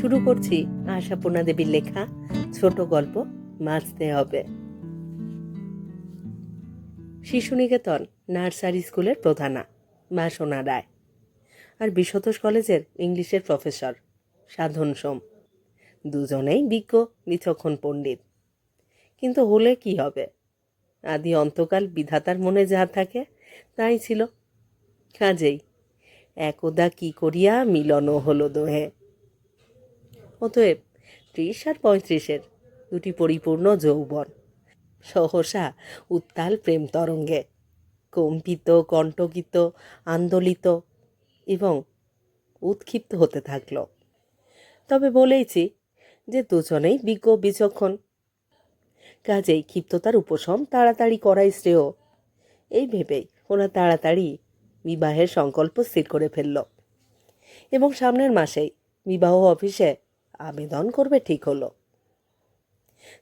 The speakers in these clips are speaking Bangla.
শুরু করছি আশাপূর্ণা দেবীর লেখা, ছোট গল্প মাছতে হবে। শিশু নিকেতন নার্সারি স্কুলের প্রধানা মা সোনা রায়। আর বিশতোষ কলেজের ইংলিশের প্রফেসর, সাধন সোম। দুজনেই বিজ্ঞ বিচক্ষণ পণ্ডিত। কিন্তু হলে কি হবে? আদি অন্তকাল বিধাতার মনে যা থাকে, তাই ছিল। কাজেই একদা কি করিয়া মিলনও হলো দোহে। অতএব ত্রিশ আর পঁয়ত্রিশের দুটি পরিপূর্ণ যৌবন। সহসা উত্তাল প্রেম তরঙ্গে, কম্পিত, কণ্টকিত, আন্দোলিত এবং উৎক্ষিপ্ত হতে থাকল। তবে বলেইছি যে দুজনেই বিজ্ঞ, বিচক্ষণ। কাজেই ক্ষিপ্ততার উপশম তাড়াতাড়ি করাই শ্রেয়। এই ভেবেই ওরা তাড়াতাড়ি বিবাহের সংকল্প স্থির করে ফেলল। এবং সামনের মাসেই বিবাহ অফিসে আবেদন করবে, ঠিক হলো।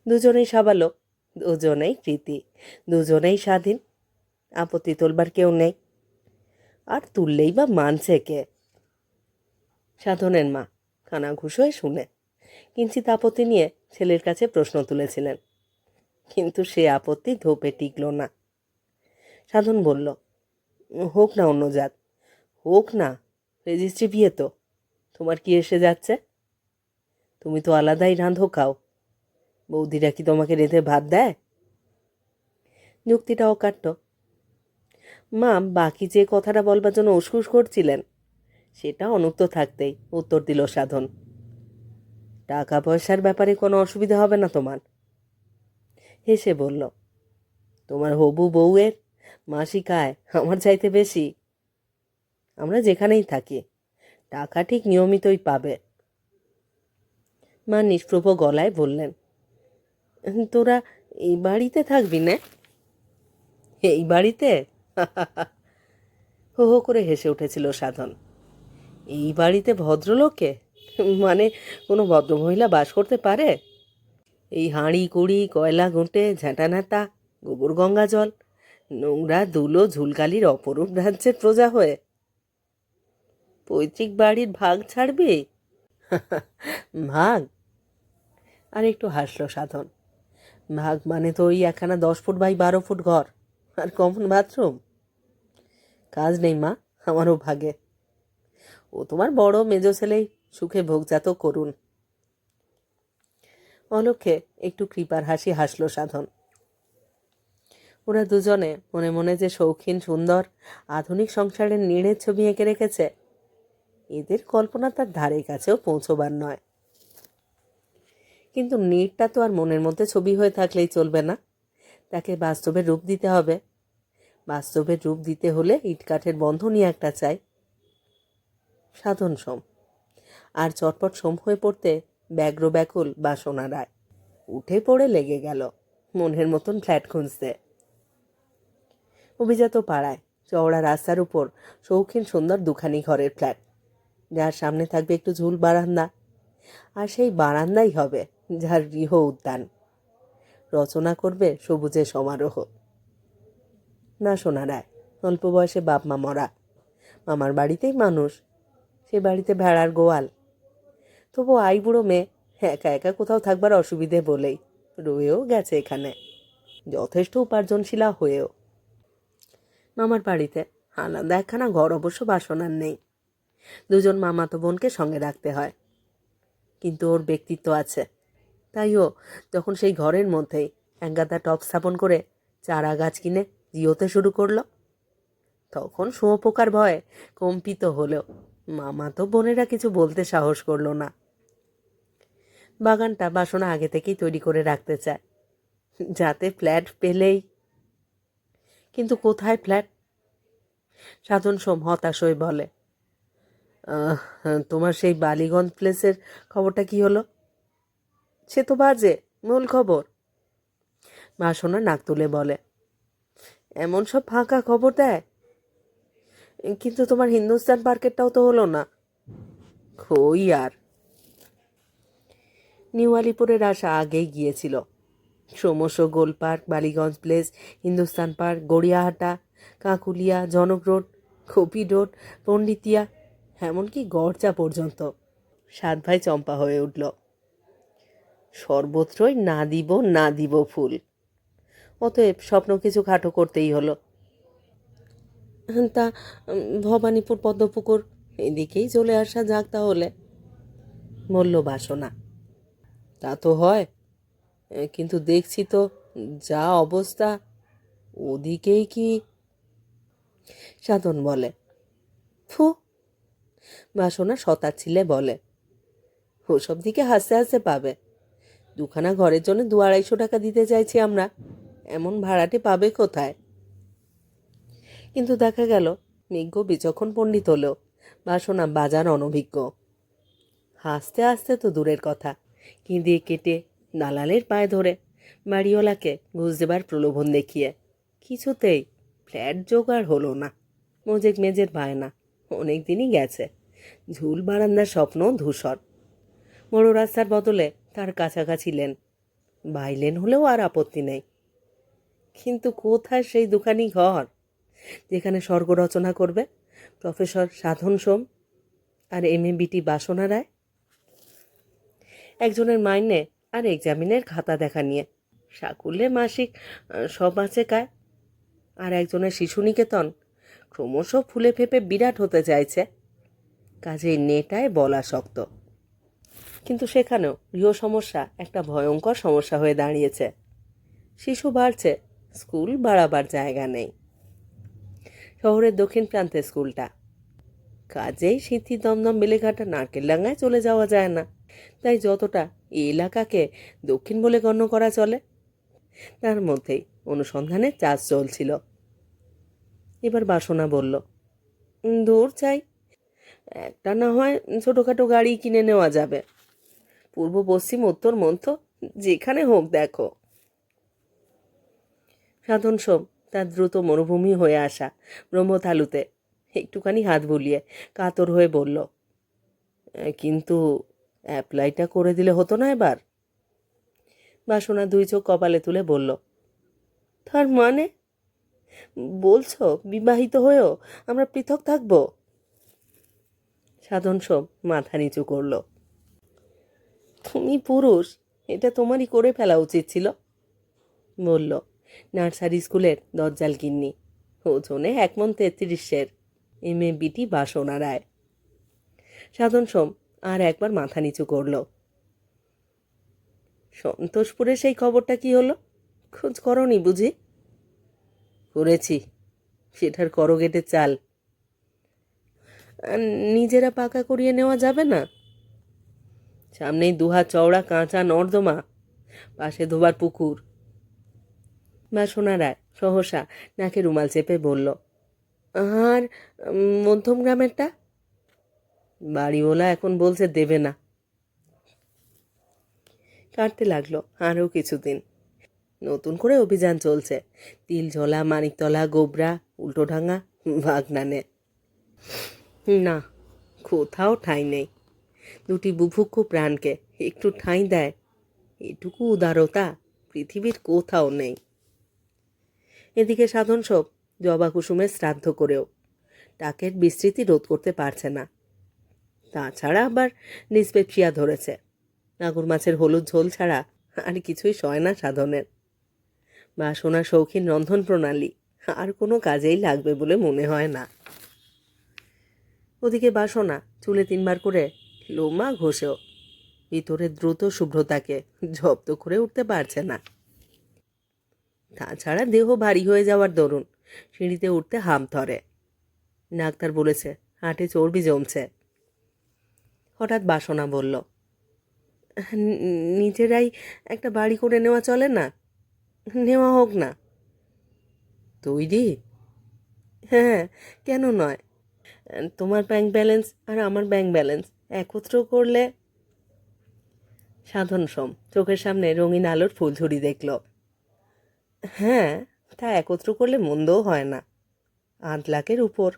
দুজনেই সাবালক, দুজনেই কৃতি দুজনেই স্বাধীন, আপত্তি তোলবার কেউ নেই। আর তুললেই বা মানছে কে? সাধনের মা, খানা ঘুষ হয়ে শুনে, কিঞ্চিত আপত্তি নিয়ে ছেলের কাছে প্রশ্ন তুলেছিলেন। কিন্তু সে আপত্তি ধোপে টিকল না। সাধন বলল, হোক না অন্য জাত, হোক না, রেজিস্ট্রি বিয়ে তো, তোমার কি এসে যাচ্ছে? তুমি তো আলাদাই রাঁধো, খাও। বৌদিরা কি তোমাকে রেঁধে ভাত দেয়? যুক্তিটা অকাট্য। মা, বাকি যে কথাটা বলবার জন্য উসকুস করছিলেন, সেটা অনুক্ত থাকতেই উত্তর দিল সাধন। টাকা পয়সার ব্যাপারে কোনো অসুবিধা হবে না তোমার। হেসে বলল, তোমার হবু বউয়ের মাসিক আয় আমার চাইতে বেশি? আমরা যেখানেই থাকি, টাকা ঠিক নিয়মিতই পাবে। মা নিষ্প্রভ গলায় বললেন, তোরা এই বাড়িতে থাকবি না? এই বাড়িতে? হো হো করে হেসে উঠেছিল সাধন। এই বাড়িতে ভদ্রলোকে? মানে কোনো ভদ্রমহিলা বাস করতে পারে? এই হাঁড়ি, কুড়ি, কয়লা ঘুঁটে, ঝাঁটানাতা গোবর গঙ্গা জল, নোংরা ধুলো, ঝুলকালির অপরূপ রাজ্যের প্রজা হয়ে। পৈতৃক বাড়ির ভাগ ছাড়বি? ভাগ? আর একটু হাসলো সাধন। ভাগ মানে তো ওই একখানা দশ ফুট বাই বারো ফুট ঘর, আর কমন বাথরুম। কাজ নেই মা, আমারও ভাগে। ও তোমার বড় মেজো ছেলেই সুখে ভোগজাত করুন। অলক্ষে একটু কৃপার হাসি হাসলো সাধন। ওরা দুজনে মনে মনে যে শৌখিন, সুন্দর, আধুনিক সংসারের নীড়ের ছবি এঁকে রেখেছে, এদের কল্পনা তার ধারে কাছেও পৌঁছবার নয়। কিন্তু নীড়টা তো আর মনের মধ্যে ছবি হয়ে থাকলেই চলবে না। তাকে বাস্তবের রূপ দিতে হবে। বাস্তবের রূপ দিতে হলে ইটকাঠের বন্ধনই একটা চাই। সাধন সোম। আর চটপট সোম হয়ে পড়তে ব্যগ্র ব্যাকুল বাসনা রায়। উঠে পড়ে লেগে গেল। মনের মতন ফ্ল্যাট খুঁজতে। অভিজাত পাড়ায়, চওড়া রাস্তার উপর, শৌখিন সুন্দর দুখানি ঘরের ফ্ল্যাট। যার সামনে থাকবে একটু ঝুল বারান্দা। আর সেই বারান্দাই হবে। যার গৃহ উদ্যান। রচনা করবে সবুজে সমারোহ। না শোনা রায়, অল্প বয়সে বাপ মা মরা। মামার বাড়িতেই মানুষ, সে বাড়িতে ভেড়ার গোয়াল। তবু আই বুড়ো মেয়ে, একা একা কোথাও থাকবার অসুবিধে বলেই রয়েও গেছে এখানে। যথেষ্ট উপার্জনশীলা হয়েও। মামার বাড়িতে আলাদা একখানা ঘর অবশ্য বাসনার নেই। দুজন মামাতো বোনকে সঙ্গে রাখতে হয়। কিন্তু ওর ব্যক্তিত্ব আছে। তাই ও যখন সেই ঘরের মধ্যেই একগাদা টপ স্থাপন করে চারা গাছ কিনে জিওতে শুরু করল। তখন শুঁয়োপোকার ভয়ে কম্পিত হলেও মামা তো বোনেরা কিছু বলতে সাহস করল না। বাগানটা বাসনা আগে থেকেই তৈরি করে রাখতে চায়, যাতে ফ্ল্যাট পেলেই। কিন্তু কোথায় ফ্ল্যাট? সাধন সোম হতাশ হয়ে বলে তোমার সেই বালিগঞ্জ প্লেসের খবরটা কি হলো? সে তো বাজে, মূল খবর। মা বাসনা নাক তুলে বলে, এমন সব ফাঁকা খবর দেয়? কিন্তু তোমার হিন্দুস্তান পার্কেরটাও তো হলো না। কই আর? নিউ আলিপুরের আশা আগেই গিয়েছিল। ক্রমশ Gol Park, Ballygunge Place, Hindustan Park, Gariahat, Kankulia, Janak Road, খপি road, পণ্ডিতিয়া, এমনকি গড়চা পর্যন্ত। সাত ভাই চম্পা হয়ে উঠল। সর্বত্রই না দিব না দিব ফুল। অতএব স্বপ্ন কিছু খাটো করতেই হলো। তা ভবানীপুর পদ্মপুকুর, এদিকেই চলে আসা যাক তাহলে বলল বাসনা। তা তো হয় কিন্তু দেখছি তো যা অবস্থা, ওদিকেই কি? সাধন বলে, ফু! বাসনা শতাচ্ছিলে বলে, ওসব দিকে হাসতে হাসতে পাবে। দুখানা ঘরের জন্য দু আড়াইশো টাকা দিতে চাইছি আমরা। এমন ভাড়াটে পাবে কোথায়? কিন্তু দেখা গেল বিজ্ঞ বিচক্ষণ পণ্ডিত হলেও বাসনা বাজার অনভিজ্ঞ। হাসতে হাসতে তো দূরের কথা, কিঁদে কেটে দালালের পায়ে ধরে বাড়িওয়ালাকে ঘুষ দেবার প্রলোভন দেখিয়ে। কিছুতেই ফ্ল্যাট জোগাড় হলো না, মোজেক মেজের বায়না। অনেক দিনই গেছে, ঝুল বারান্দার স্বপ্ন ধূসর। বড় রাস্তার বদলে তার কাছাকাছি লেন। বাইলেন হলেও আর আপত্তি নেই। কিন্তু কোথায় সেই দোকানি ঘর যেখানে স্বর্গ রচনা করবে? Professor Sadhan Som R M A বিটি বাসনা রায়? একজনের মাইনে আর এক্সামিনের খাতা দেখা নিয়ে। সাকুল্যে মাসিক সব আছে কায় আর একজনের শিশু নিকেতন ক্রমশ ফুলে ফেপে বিরাট হতে চাইছে। কাজেই নেটায় বলা শক্ত। কিন্তু সেখানেও গৃহ সমস্যা একটা ভয়ঙ্কর সমস্যা হয়ে দাঁড়িয়েছে। শিশু বাড়ছে স্কুল বাড়াবার জায়গা নেই। শহরের দক্ষিণ প্রান্তে স্কুলটা। কাজেই সিদ্ধি দমদম বেলেঘাটা নারকেলডাঙ্গায় চলে যাওয়া যায় না। তাই যতটা এই এলাকাকে দক্ষিণ বলে গণ্য করা চলে তার মধ্যেই অনুসন্ধানের চাষ চলছিল। এবার বাসনা বলল "উম, দূর চাই। একটা না হয় ছোটোখাটো গাড়ি কিনে নেওয়া যাবে। পূর্ব, পশ্চিম, উত্তর, মধ্য, যেখানে হোক, দেখো। সাধন সোম, তার দ্রুত মরুভূমি হয়ে আসা ব্রহ্মতালুতে একটুখানি হাত বুলিয়ে কাতর হয়ে বলল কিন্তু অ্যাপ্লাইটা করে দিলে হতো না এবার? বাসনা দুই চোখ কপালে তুলে বলল, তার মানে? বলছো, বিবাহিত হয়েও আমরা পৃথক থাকব? সাধন সোম মাথা নিচু করল তুমি পুরুষ, এটা তোমারই করে ফেলা উচিত ছিল, বলল নার্সারি স্কুলের দরজাল কিন্নি ওজনে এক মন তেত্রিশের এম এ বিটি বাসনা রায়। সাধন সোম আর একবার মাথা নিচু করল। সন্তোষপুরে সেই খবরটা কি হলো? খোঁজ করনি বুঝি? করেছি, সেটার করগেটে চাল। নিজেরা পাকা করিয়ে নেওয়া যাবে না? সামনেই দুহা চওড়া কাঁচা নর্দমা, পাশে ধোবার পুকুর। বাসনা রায়, সহসা নাকে রুমাল চেপে বলল আর মধ্যম গ্রামেরটা? বাড়িওয়ালা এখন বলছে দেবে না। কাটতে লাগল আরও কিছুদিন। নতুন করে অভিযান চলছে। তিলঝলা মানিকতলা, গোবরা, উল্টোডাঙ্গা, বাগনানে। না, কোথাও ঠাঁই নেই। দুটি বুভুক্ষু প্রাণকে একটু ঠাঁই দেয়। এটুকু উদারতা পৃথিবীর কোথাও নেই। এদিকে সাধন সব জবা কুসুমের শ্রাদ্ধ করেও টাকের বিস্তৃতি রোধ করতে পারছে না। তাছাড়া আবার ডিসপেপসিয়া ধরেছে। নাগুর মাছের হলুদ ঝোল ছাড়া আর কিছুই সয় না সাধনের। বাসনা শৌখিন রন্ধন প্রণালী আর কোনো কাজেই লাগবে বলে মনে হয় না। ওদিকে বাসনা চুলে তিনবার করে লোমা ঘষেও। ভিতরে দ্রুত শুভ্রতাকে জব্দ করে উঠতে পারছে না। তাছাড়া দেহ ভারী হয়ে যাওয়ার দরুন সিঁড়িতে উঠতে হাম ধরে। ডাক্তার বলেছে, হাটে চর্বি জমছে। হঠাৎ বাসনা বলল নিজেরাই একটা বাড়ি করে নেওয়া চলে না? নেওয়া হোক না। তৈরি হ্যাঁ কেন নয়? তোমার ব্যাংক ব্যালেন্স আর আমার ব্যাংক ব্যালেন্স একত্র করলে সাধন সোম। চোখের সামনে রঙিন আলোর ফুলঝুরি দেখল। হ্যাঁ তা একত্র করলে মন্দও হয় না। আধ লাখের উপর।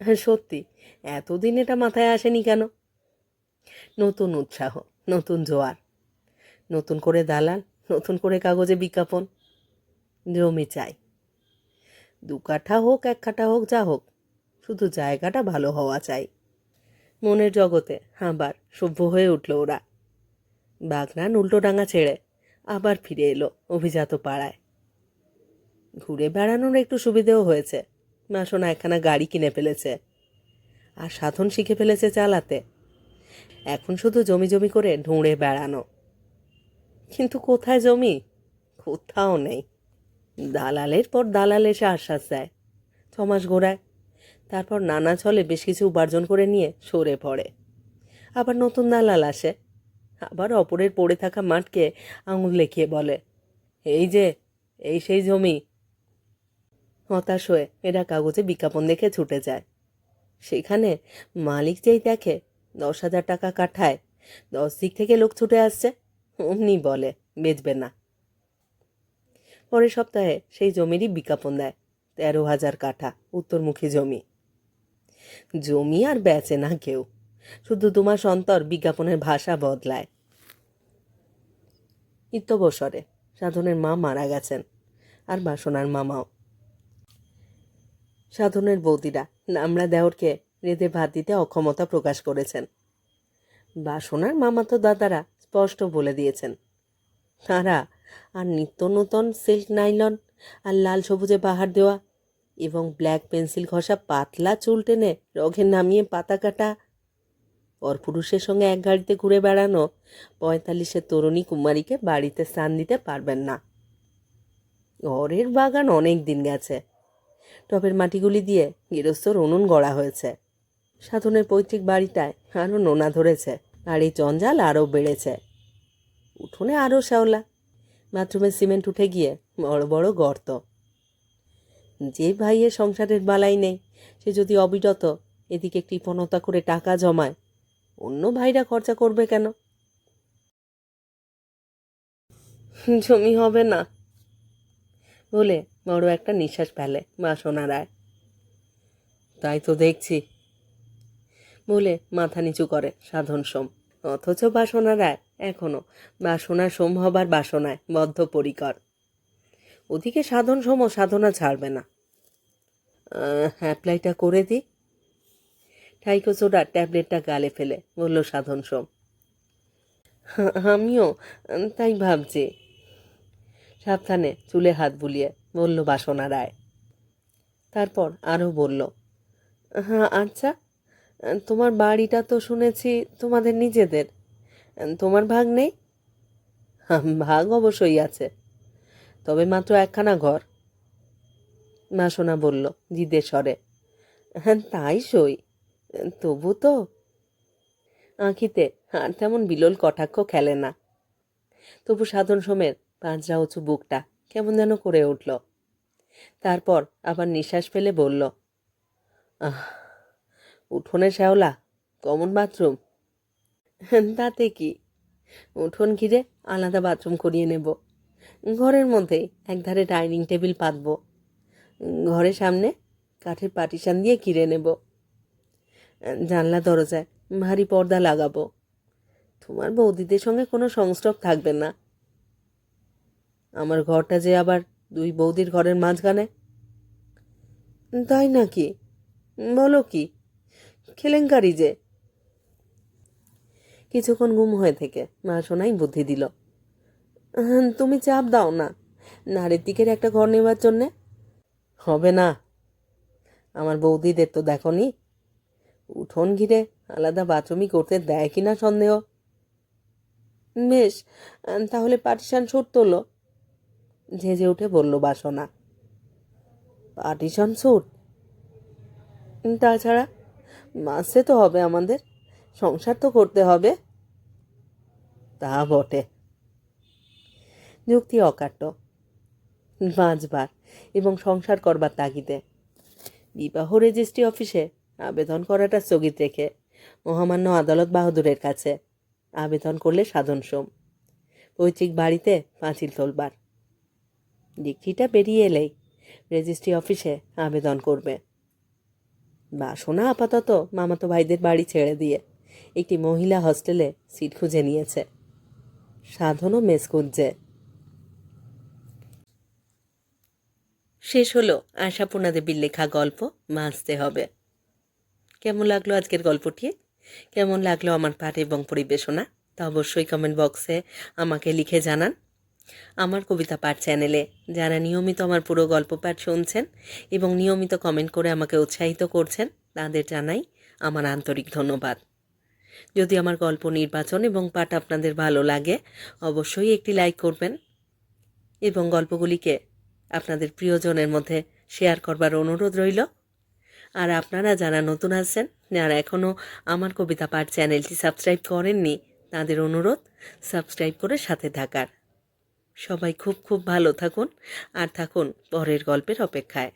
হ্যাঁ সত্যি, এতদিন এটা মাথায় আসেনি কেন? নতুন উৎসাহ, নতুন জোয়ার, নতুন করে দালাল, নতুন করে কাগজে বিজ্ঞাপন, জমি চাই। দু কাঠা হোক, এক কাঠা হোক, যা হোক, শুধু জায়গাটা ভালো হওয়া চাই। মনের জগতে আবার সভ্য হয়ে উঠল ওরা। বাগনান উল্টো ডাঙা ছেড়ে আবার ফিরে এলো অভিজাত পাড়ায়। ঘুরে বেড়ানোর একটু সুবিধেও হয়েছে। মাসোনা একখানা গাড়ি কিনে ফেলেছে আর সাধন শিখে ফেলেছে চালাতে। এখন শুধু জমি জমি করে ঢুঁড়ে বেড়ানো। কিন্তু কোথায় জমি? কোথাও নেই। দালালের পর দালাল এসে আশ্বাস দেয়। ছমাস ঘোরায় তারপর নানা ছলে বেশ কিছু উপার্জন করে নিয়ে সরে পড়ে। আবার নতুন দালাল আসে। আবার অপরের পড়ে থাকা মাঠকে আঙুল লেখিয়ে বলে, এই যে, এই সেই জমি। হতাশ হয়ে এরা কাগজে বিজ্ঞাপন দেখে ছুটে যায়। সেখানে মালিক যেই দেখে, দশ হাজার টাকা কাঠায়, দশ দিক থেকে লোক ছুটে আসছে, অমনি বলে, বেচবে না। পরের সপ্তাহে সেই জমিরই বিজ্ঞাপন দেয়, তেরো হাজার কাঠা, উত্তরমুখী জমি। জমি আর বেচে না কেউ। শুধু দু মাস অন্তর বিজ্ঞাপনের ভাষা বদলায়। ইত্যবসরে সাধনের মা মারা গেছেন আর বাসনার মামাও। সাধনের বৌদিরা নামরা দেওরকে রেঁধে ভাত দিতে অক্ষমতা প্রকাশ করেছেন। বাসনার মামাতো দাদারা স্পষ্ট বলে দিয়েছেন, তারা আর নিত্য নূতন সিল্ক নাইলন আর লাল সবুজে বাহার দেওয়া এবং ব্ল্যাক পেন্সিল ঘষা পাতলা চুল টেনে রঘে নামিয়ে পাতা কাটা। পরপুরুষের সঙ্গে এক গাড়িতে ঘুরে বেড়ানো। পঁয়তাল্লিশের তরুণী কুমারীকে বাড়িতে স্থান দিতে পারবেন না। ঘরের বাগান অনেক দিন গেছে। টবের মাটিগুলি দিয়ে গৃহস্থর উনুন গড়া হয়েছে। সাধনের পৈতৃক বাড়িটায় আরও নোনা ধরেছে। আর এই জঞ্জাল আরও বেড়েছে। উঠোনে আরও শ্যাওলা। বাথরুমে সিমেন্ট উঠে গিয়ে বড় বড় গর্ত। যে ভাইয়ের সংসারের বালাই নেই, সে যদি অবিরত এদিকে কৃপণতা করে টাকা জমায়, অন্য ভাইরা খরচা করবে কেন? জমি হবে না। বলে বড় একটা নিঃশ্বাস ফেলে বাসনা রায়। তাই তো দেখছি। বলে মাথা নিচু করে সাধন সোম। অথচ বাসনা রায় এখনও, বাসনা সোম হবার বাসনায় বদ্ধপরিকর। ওদিকে সাধন সম সাধনা ছাড়বে না। অ্যাপ্লাইটা করে দিই ঠাইকো সোডার ট্যাবলেটটা গালে ফেলে বলল সাধন সোম। "হা- আমিও তাই ভাবছি। সাবধানে চুলে হাত বুলিয়ে বলল বাসনা রায়। তারপর আরও বলল হ্যাঁ আচ্ছা তোমার বাড়িটা তো শুনেছি তোমাদের নিজেদের। তোমার ভাগ নেই? "হ্যাঁ, ভাগ অবশ্যই আছে। তবে মাত্র একখানা ঘর। বাসনা বলল, জিদের স্বরে। হ্যাঁ তাই সই। তবু তো আঁখিতে আর তেমন বিলল কটাক্ষ খেলে না। তবু সাধন সোমের পাঁচরা উঁচু বুকটা কেমন যেন করে উঠল। তারপর আবার নিঃশ্বাস ফেলে বলল, আহ, উঠোনে শ্যাওলা, কমন বাথরুম। তাতে কি? উঠোন ঘিরে আলাদা বাথরুম করিয়ে নেব। ঘরের মধ্যেই একধারে ডাইনিং টেবিল পাতব। ঘরের সামনে কাঠের পার্টিশান দিয়ে ঘিরে নেব। জানলা দরজায় ভারী পর্দা লাগাবো। তোমার বৌদিদের সঙ্গে কোনো সংস্রব থাকবে না। আমার ঘরটা যে আবার দুই বৌদির ঘরের মাঝখানে। তাই নাকি? বলো কি? কেলেঙ্কারি যে। কিছুক্ষণ গুম হয়ে থেকে মা সোনাই বুদ্ধি দিল। "হ্যাঁ, তুমি চাপ দাও না। নারীর দিকের একটা ঘর নেবার জন্যে। হবে না। আমার বৌদিদের তো দেখো নি উঠোন ঘিরে আলাদা বাথরুমই করতে দেয় কি না সন্দেহ। বেশ তাহলে পার্টিশান সুট তোলো। ঝেঁঝে উঠে বলল, বাসনা। পার্টিশন স্যুট তাছাড়া মাসে তো হবে আমাদের। সংসার তো করতে হবে। তা বটে। যুক্তি অকাট্য। বাঁচবার এবং সংসার করবার তাগিদে। বিবাহ রেজিস্ট্রি অফিসে আবেদন করাটা স্থগিত রেখে মহামান্য আদালত বাহাদুরের কাছে আবেদন করলে সাধন সোম। পৈতৃক বাড়িতে পাঁচিল তোলবার। ডিগ্রিটা বেরিয়ে এলেই রেজিস্ট্রি অফিসে আবেদন করবে। বাসনা আপাতত মামাতো ভাইদের বাড়ি ছেড়ে দিয়ে একটি মহিলা হস্টেলে সিট খুঁজে নিয়েছে। সাধনও মেস খুঁজছে শেষ হলো আশাপূর্ণা দেবীর লেখা গল্প মাসতে হবে। কেমন লাগল আজকের গল্পটি? কেমন লাগল আমার পাঠ এবং পরিবেশনা? তা অবশ্যই কমেন্ট বক্সে আমাকে লিখে জানান। আমার কবিতা পাঠ চ্যানেলে যারা নিয়মিত আমার পুরো গল্প পাঠ শুনছেন এবং নিয়মিত কমেন্ট করে আমাকে উৎসাহিত করছেন, তাদের জানাই আমার আন্তরিক ধন্যবাদ। যদি আমার গল্প নির্বাচন এবং পাঠ আপনাদের ভালো লাগে, অবশ্যই একটি লাইক করবেন এবং গল্পগুলিকে আপনাদের প্রিয়জনের মধ্যে শেয়ার করবার অনুরোধ রইল। আর আপনারা যারা নতুন আছেন, যারা এখনও আমার কবিতা পাঠ চ্যানেলটি সাবস্ক্রাইব করেননি, তাদের অনুরোধ সাবস্ক্রাইব করে সাথে থাকার। সবাই খুব খুব ভালো থাকুন, আর থাকুন পরের গল্পের অপেক্ষায়।